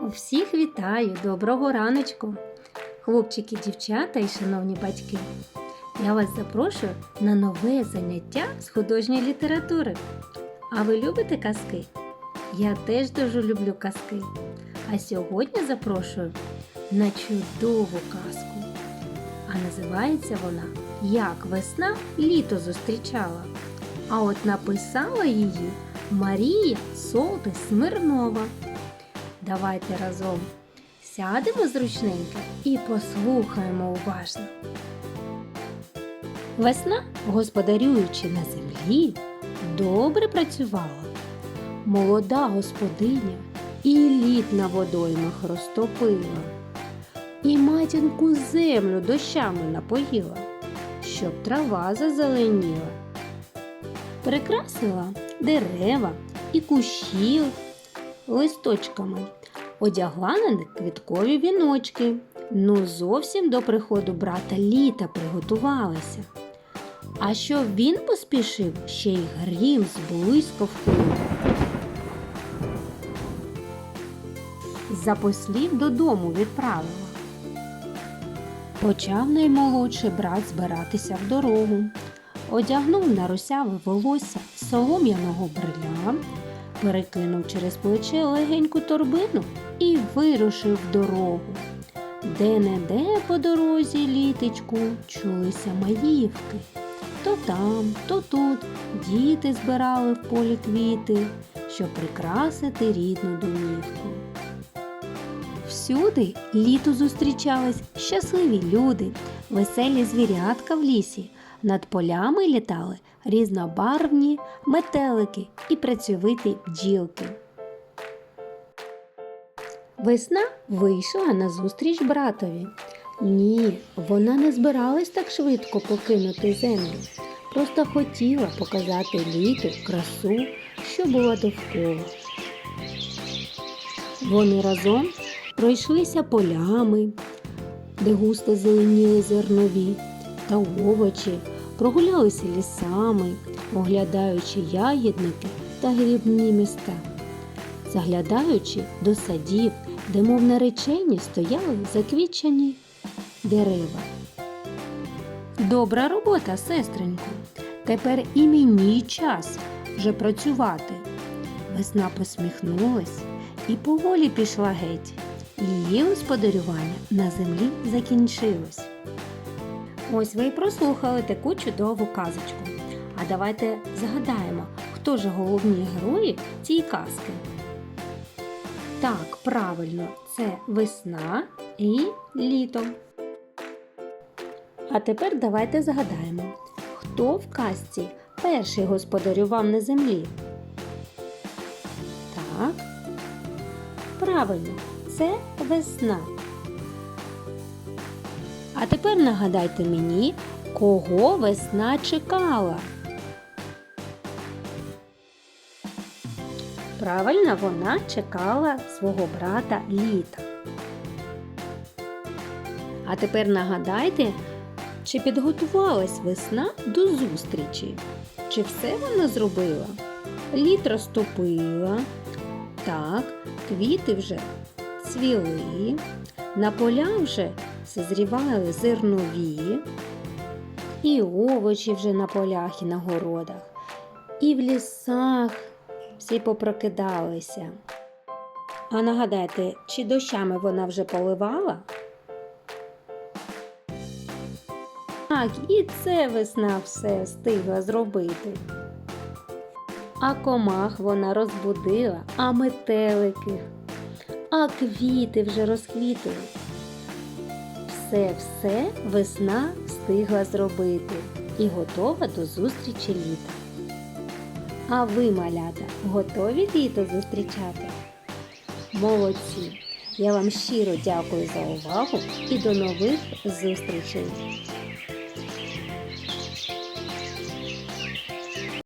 Всіх вітаю, доброго раночку, хлопчики, дівчата і шановні батьки. Я вас запрошую на нове заняття з художньої літератури. А ви любите казки? Я теж дуже люблю казки. А сьогодні запрошую на чудову казку. А називається вона Як весна літо зустрічала. А от написала її Марія Солти Смирнова. Давайте разом сядемо зручненько і послухаємо уважно. Весна, господарюючи на землі, добре працювала. Молода господиня і лід на водоймах розтопила, і матінку землю дощами напоїла, щоб трава зазеленіла. Прикрасила дерева і кущі листочками, одягла на них квіткові віночки. Ну, зовсім до приходу брата літа приготувалася. А щоб він поспішив, ще й грім з блискавкою. Запослів додому відправила. Почав наймолодший брат збиратися в дорогу. Одягнув на русяве волосся солом'яного бриля, перекинув через плече легеньку торбину і вирушив в дорогу. Де-не-де по дорозі літечку чулися маївки. То там, то тут діти збирали в полі квіти, щоб прикрасити рідну домівку. Всюди літо зустрічались щасливі люди, веселі звірятка в лісі. Над полями літали різнобарвні метелики і працьовиті бджілки. Весна вийшла назустріч братові. Ні, вона не збиралась так швидко покинути землю. Просто хотіла показати літу красу, що була довкола. Вони разом пройшлися полями, де густо зеленіли зернові та овочі, прогулялися лісами, оглядаючи ягідники та грібні міста, заглядаючи до садів, де, мов наречені, стояли заквічені дерева. Добра робота, сестренько. Тепер і мені час вже працювати. Весна посміхнулась і поволі пішла геть. Її господарювання на землі закінчилось. Ось ви і прослухали таку чудову казочку. А давайте згадаємо, хто ж головні герої цієї казки. Так, правильно, це весна і літо. А тепер давайте згадаємо, хто в казці перший господарював на землі. Так, правильно, це весна. А тепер нагадайте мені, кого весна чекала. Правильно, вона чекала свого брата літа. А тепер нагадайте, чи підготувалась весна до зустрічі? Чи все вона зробила? Літ розтопила. Так, квіти вже цвіли, на поля вже созрівали зернові, і овочі вже на полях і на городах, і в лісах всі попрокидалися. А нагадайте, чи дощами вона вже поливала? Так, і це весна все встигла зробити. А комах вона розбудила, а метелики, а квіти вже розквітили. Все-все весна встигла зробити і готова до зустрічі літа. А ви, малята, готові літо зустрічати? Молодці! Я вам щиро дякую за увагу і до нових зустрічей!